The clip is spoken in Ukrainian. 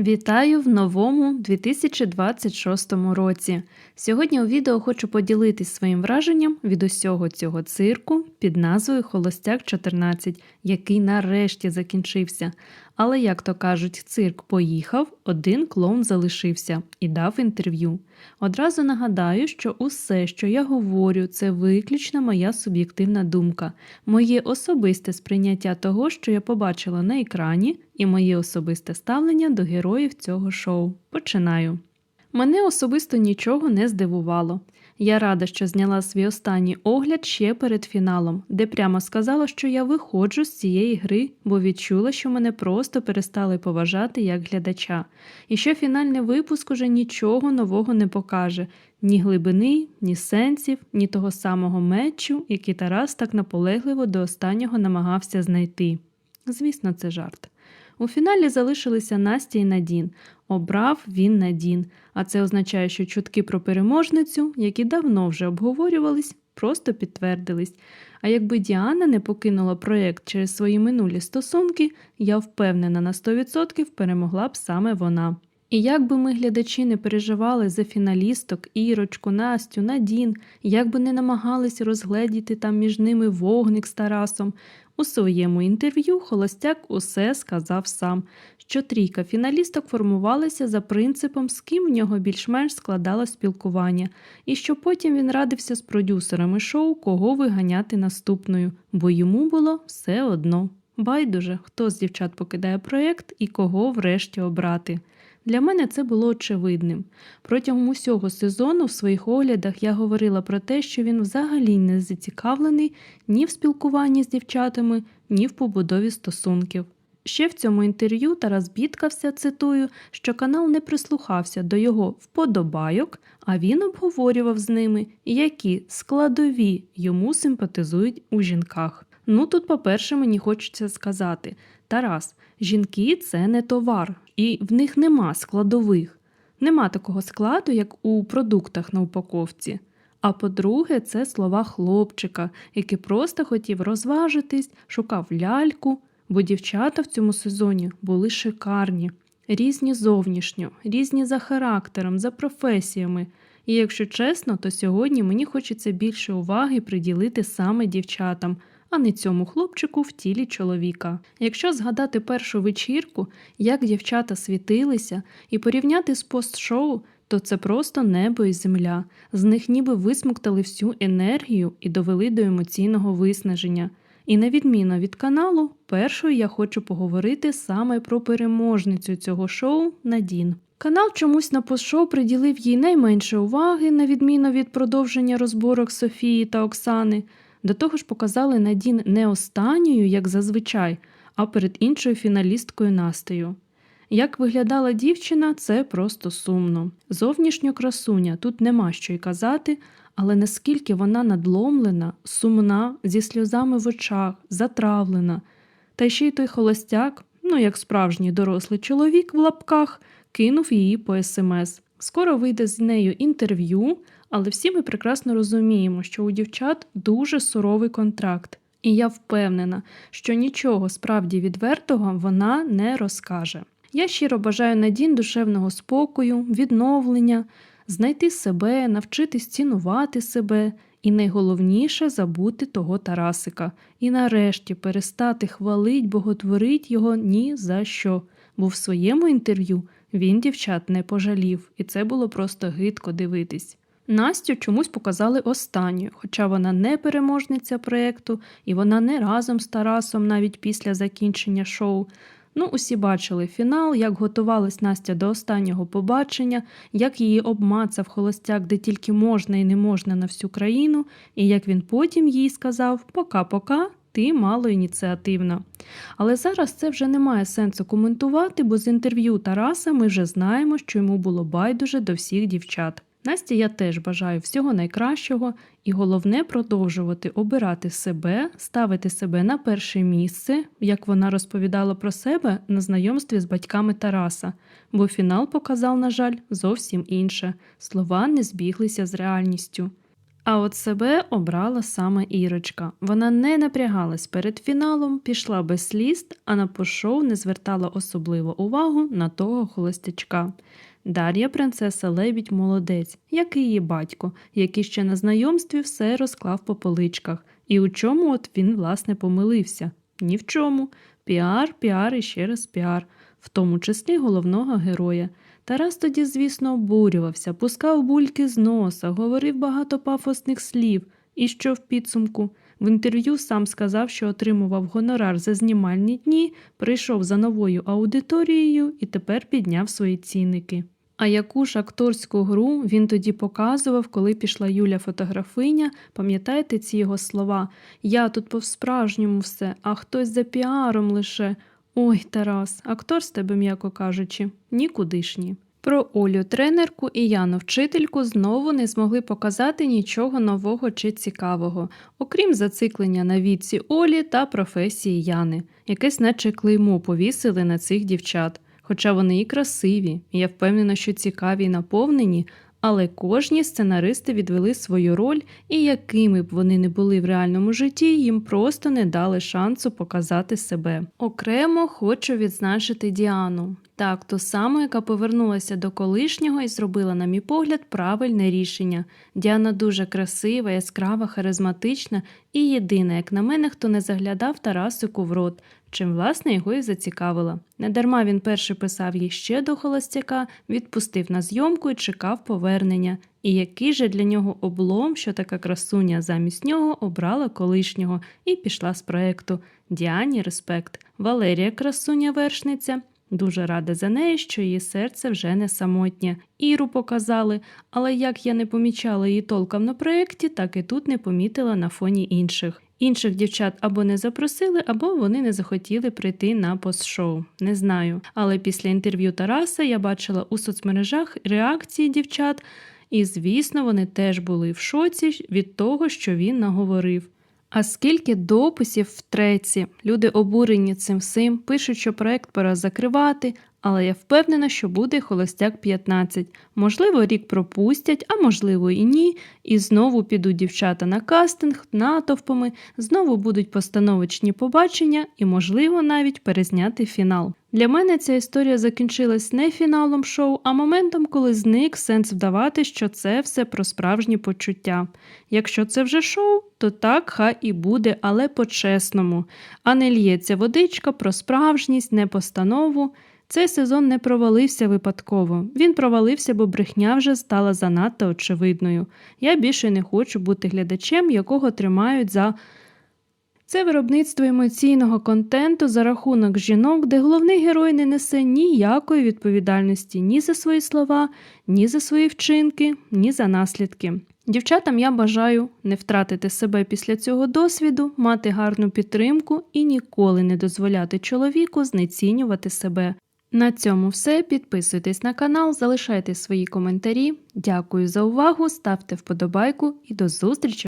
Вітаю в новому 2026 році. Сьогодні у відео хочу поділитись своїм враженням від усього цього цирку під назвою Холостяк 14, який нарешті закінчився. Але, як то кажуть, цирк поїхав, один клоун залишився і дав інтерв'ю. Одразу нагадаю, що усе, що я говорю, це виключно моя суб'єктивна думка, моє особисте сприйняття того, що я побачила на екрані, і моє особисте ставлення до героїв цього шоу. Починаю. Мене особисто нічого не здивувало. Я рада, що зняла свій останній огляд ще перед фіналом, де прямо сказала, що я виходжу з цієї гри, бо відчула, що мене просто перестали поважати як глядача, і що фінальний випуск уже нічого нового не покаже ні глибини, ні сенсів, ні того самого мечу, який Тарас так наполегливо до останнього намагався знайти. Звісно, це жарт. У фіналі залишилися Настя і Надін. Обрав він Надін, а це означає, що чутки про переможницю, які давно вже обговорювались, просто підтвердились. А якби Діана не покинула проєкт через свої минулі стосунки, я впевнена на 100% перемогла б саме вона. І як би ми, глядачі, не переживали за фіналісток, Ірочку, Настю, Надін, як би не намагались розгледіти там між ними вогник з Тарасом, у своєму інтерв'ю Холостяк усе сказав сам, що трійка фіналісток формувалася за принципом, з ким в нього більш-менш складало спілкування, і що потім він радився з продюсерами шоу, кого виганяти наступною, бо йому було все одно. Байдуже, хто з дівчат покидає проєкт і кого врешті обрати. Для мене це було очевидним. Протягом усього сезону в своїх оглядах я говорила про те, що він взагалі не зацікавлений ні в спілкуванні з дівчатами, ні в побудові стосунків. Ще в цьому інтерв'ю Тарас бідкався, цитую, що канал не прислухався до його вподобайок, а він обговорював з ними, які складові йому симпатизують у жінках. Ну тут, по-перше, мені хочеться сказати: Тарас, жінки це не товар, і в них нема складових. Нема такого складу, як у продуктах на упаковці. А по-друге, це слова хлопчика, який просто хотів розважитись, шукав ляльку, бо дівчата в цьому сезоні були шикарні, різні зовнішньо, різні за характером, за професіями. І якщо чесно, то сьогодні мені хочеться більше уваги приділити саме дівчатам, а не цьому хлопчику в тілі чоловіка. Якщо згадати першу вечірку, як дівчата світилися, і порівняти з постшоу, то це просто небо і земля. З них ніби висмоктали всю енергію і довели до емоційного виснаження. І на відміну від каналу, першою я хочу поговорити саме про переможницю цього шоу Надін. Канал чомусь на постшоу приділив їй найменше уваги, на відміну від продовження розборок Софії та Оксани. До того ж показали Надін не останньою, як зазвичай, а перед іншою фіналісткою Настею. Як виглядала дівчина, це просто сумно. Зовнішньо красуня, тут нема що й казати, але наскільки вона надломлена, сумна, зі сльозами в очах, затравлена. Та ще й той холостяк, ну як справжній дорослий чоловік в лапках, кинув її по смс. Скоро вийде з нею інтерв'ю, але всі ми прекрасно розуміємо, що у дівчат дуже суровий контракт, і я впевнена, що нічого справді відвертого вона не розкаже. Я щиро бажаю Надін душевного спокою, відновлення, знайти себе, навчитись цінувати себе і найголовніше забути того Тарасика, і нарешті перестати хвалить, боготворить його ні за що, бо в своєму інтерв'ю він дівчат не пожалів, і це було просто гидко дивитись. Настю чомусь показали останньою, хоча вона не переможниця проєкту, і вона не разом з Тарасом навіть після закінчення шоу. Ну, усі бачили фінал, як готувалась Настя до останнього побачення, як її обмацав холостяк, де тільки можна і не можна на всю країну, і як він потім їй сказав Пока-пока, ти мало ініціативна. Але зараз це вже не має сенсу коментувати, бо з інтерв'ю Тараса ми вже знаємо, що йому було байдуже до всіх дівчат. Насті я теж бажаю всього найкращого, і головне продовжувати обирати себе, ставити себе на перше місце, як вона розповідала про себе на знайомстві з батьками Тараса, бо фінал показав, на жаль, зовсім інше слова не збіглися з реальністю. А от себе обрала саме Ірочка. Вона не напрягалась перед фіналом, пішла без сліз, а на пошоу не звертала особливо увагу на того холостячка. Дар'я принцеса Лебідь молодець, як і її батько, який ще на знайомстві все розклав по поличках. І у чому от він, власне, помилився? Ні в чому. Піар, піар і ще раз піар, в тому числі головного героя. Тарас тоді, звісно, обурювався, пускав бульки з носа, говорив багато пафосних слів. І що в підсумку? В інтерв'ю сам сказав, що отримував гонорар за знімальні дні, прийшов за новою аудиторією і тепер підняв свої цінники. А яку ж акторську гру він тоді показував, коли пішла Юля фотографиня, пам'ятаєте ці його слова? Я тут по-справжньому все, а хтось за піаром лише. Ой, Тарас, актор з тебе, м'яко кажучи, нікудишній. Про Олю тренерку і Яну вчительку знову не змогли показати нічого нового чи цікавого, окрім зациклення на віці Олі та професії Яни. Якесь наче клеймо повісили на цих дівчат. Хоча вони і красиві, і я впевнена, що цікаві й наповнені, але кожні сценаристи відвели свою роль, і якими б вони не були в реальному житті, їм просто не дали шансу показати себе. Окремо хочу відзначити Діану. Так, ту саму, яка повернулася до колишнього і зробила, на мій погляд, правильне рішення. Діана дуже красива, яскрава, харизматична і єдина, як на мене, хто не заглядав Тарасику в рот, чим власне його і зацікавила. Недарма він перший писав їй ще до холостяка, відпустив на зйомку і чекав повернення. І який же для нього облом, що така красуня замість нього обрала колишнього і пішла з проекту. Діані респект. Валерія красуня вершниця. Дуже рада за неї, що її серце вже не самотнє. Іру показали, але як я не помічала її толком на проєкті, так і тут не помітила на фоні інших. Інших дівчат або не запросили, або вони не захотіли прийти на постшоу. Не знаю. Але після інтерв'ю Тараса я бачила у соцмережах реакції дівчат, і, звісно, вони теж були в шоці від того, що він наговорив. А скільки дописів в треці, люди обурені цим всім, пишуть, що проект пора закривати, але я впевнена, що буде холостяк 15. Можливо, рік пропустять, а можливо і ні. І знову підуть дівчата на кастинг, натовпами, знову будуть постановочні побачення і, можливо, навіть перезняти фінал. Для мене ця історія закінчилась не фіналом шоу, а моментом, коли зник сенс вдавати, що це все про справжні почуття. Якщо це вже шоу, то так хай і буде, але по-чесному, а не л'ється водичка про справжність, не постанову. Цей сезон не провалився випадково. Він провалився, бо брехня вже стала занадто очевидною. Я більше не хочу бути глядачем, якого тримають за. Це виробництво емоційного контенту за рахунок жінок, де головний герой не несе ніякої відповідальності ні за свої слова, ні за свої вчинки, ні за наслідки. Дівчатам я бажаю не втратити себе після цього досвіду, мати гарну підтримку і ніколи не дозволяти чоловіку знецінювати себе. На цьому все. Підписуйтесь на канал, залишайте свої коментарі. Дякую за увагу, ставте вподобайку і до зустрічі!